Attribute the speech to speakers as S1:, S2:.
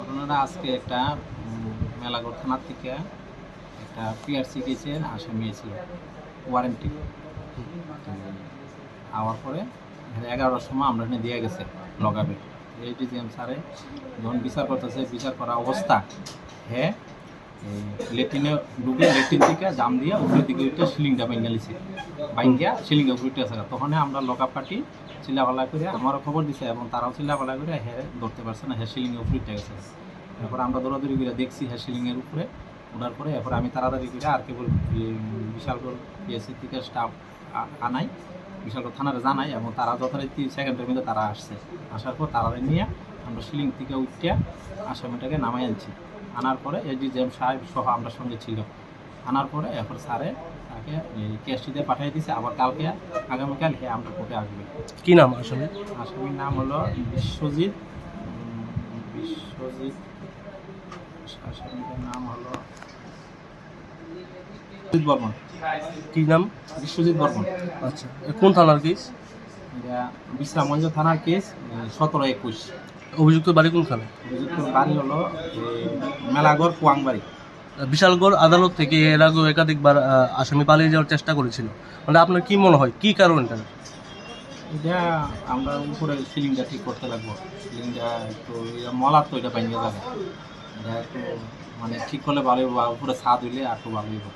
S1: ঘটনাটা আজকে একটা মেলাগড় থানার থেকে একটা পিআরসি কেসের আসামি ছিল ওয়ারেন্টি আওয়ার পরে এগারোটার সময় আমরা এখানে দিয়ে গেছে লগাবে এই ডিজিএম স্যারে যখন বিচার করতেছে, বিচার করা অবস্থা হ্যাঁ লেট্রিনে ঢুকে লেট্রিন থেকে জাম দিয়ে উপরের দিকে উঠে সিলিংটা ভেঙে লিছে ভাঙ্গিয়া সিলিংটা উপরে উঠে আছে তখন আমরা লকা পাটি চিল্লাপালা করে আমারও খবর দিছে এবং তারাও চিল্লাপালা করে হ্যাঁ ধরতে পারছে না হ্যাঁ সিলিংয়ের উপরে উঠে গেছে। এরপর আমরা দৌড়াদৌড়ি করে দেখছি হ্যাঁ সিলিংয়ের উপরে ওঠার পরে এরপর আমি তাড়াতাড়ি করে আর কেবল বিশালগড় পিএসসি থেকে স্টাফ আনাই, বিশালগড় থানারে জানাই এবং তারা যথারীতি সেকেন্ডের মধ্যে তারা আসছে। আসার পর তারা নিয়ে আমরা সিলিং থেকে উঠিয়া আসামিটাকে নামাই আনছি। আনার পরে এসডি জেম সাহেব সহ আমরা সঙ্গে ছিল আনার পরে এরপর স্যারে তাকে কেসটিতে পাঠিয়ে দিয়েছে আবার কালকে আগামীকাল হে আমরা কোর্টে আসবে।
S2: কি নাম আসলে?
S1: আসামির নাম হলো বিশ্বজিৎ বিশ্বজিৎ আসামিটার নাম হলো বর্মন।
S2: কি নাম?
S1: বিশ্বজিৎ বর্মন।
S2: আচ্ছা কোন থানার কেস
S1: এটা বিশ্রামগঞ্জ থানার কেস সতেরো একুশ।
S2: অভিযুক্ত বাড়ি কোনখানে?
S1: অভিযুক্তর বাড়ি হলো মেলাগড় কুয়াংবাড়ি
S2: বিশালগড় আদালত থেকে এর আগেও একাধিকবার আসামি পালিয়ে যাওয়ার চেষ্টা করেছিল। মানে আপনার কি মনে হয় কি কারণ এটা?
S1: এটা আমরা উপরে সিলিংটা ঠিক করতে লাগবো। সিলিংটা একটু ইয়া মলার তো এটা ভেঙে যাবে। এটা একটু মানে ঠিক করলে ভালো উপরে ছাদ হইলে আর একটু ভালো হইব।